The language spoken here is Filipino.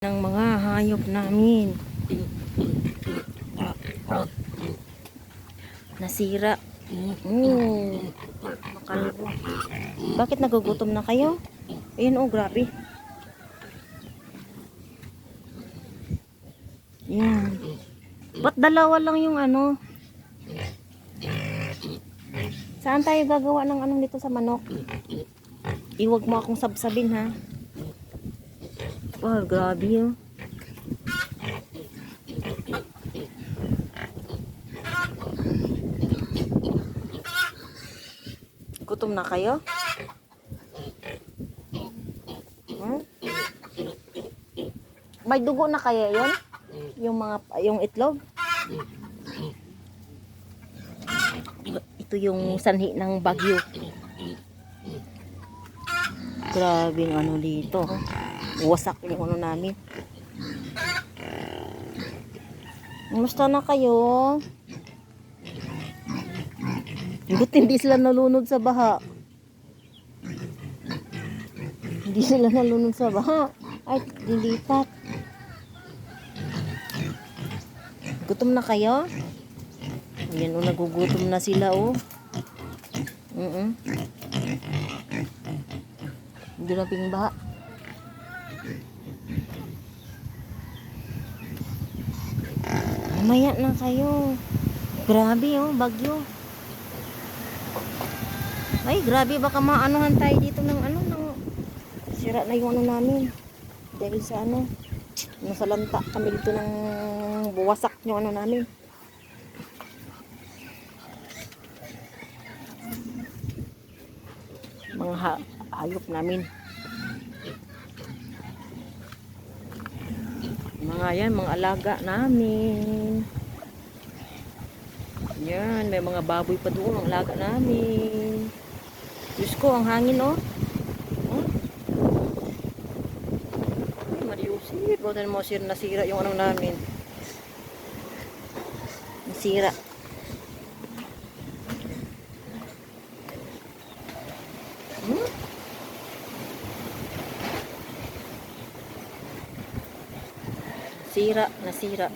ng mga hayop namin. Nasira. Mm. Makalbo. Bakit nagugutom na kayo? Ayun oh, grabe. Yan. Ba't dalawa lang yung ano? Saan tayo gagawa ng anong dito sa manok? Iwag mo akong sabsabin ha. Wow, grabe yun. Gutom na kayo? Hmm? May dugo na kaya yon? Yung mga, yung itlog? Ito yung sanhi ng bagyo. Grabe ang ano dito. Wasak yung ano namin. Kumusta na kayo? Buti hindi sila nalunod sa baha. Hindi sila nalunod sa baha. Ay, dilipat. Gutom na kayo? Ayan o, nagugutom na sila o. Mm -mm. Ping baha. Mamaya na kayo. Grabe oh, bagyo. Ay, grabe baka maanuhan tayo dito ng ano, ng sira na yung ano namin. Dahil sa ano, nasa lanta kami dito ng buwasak yung ano namin. Mga hayop namin. Mga yan, mga alaga namin. Yan, may mga baboy pa doon, ang alaga namin. Diyos ko, ang hangin, oh. Oh. Ay, Mariusip. Ba't mo sir, nasira yung ano namin. Nasira. Hmm? Sira, nasira.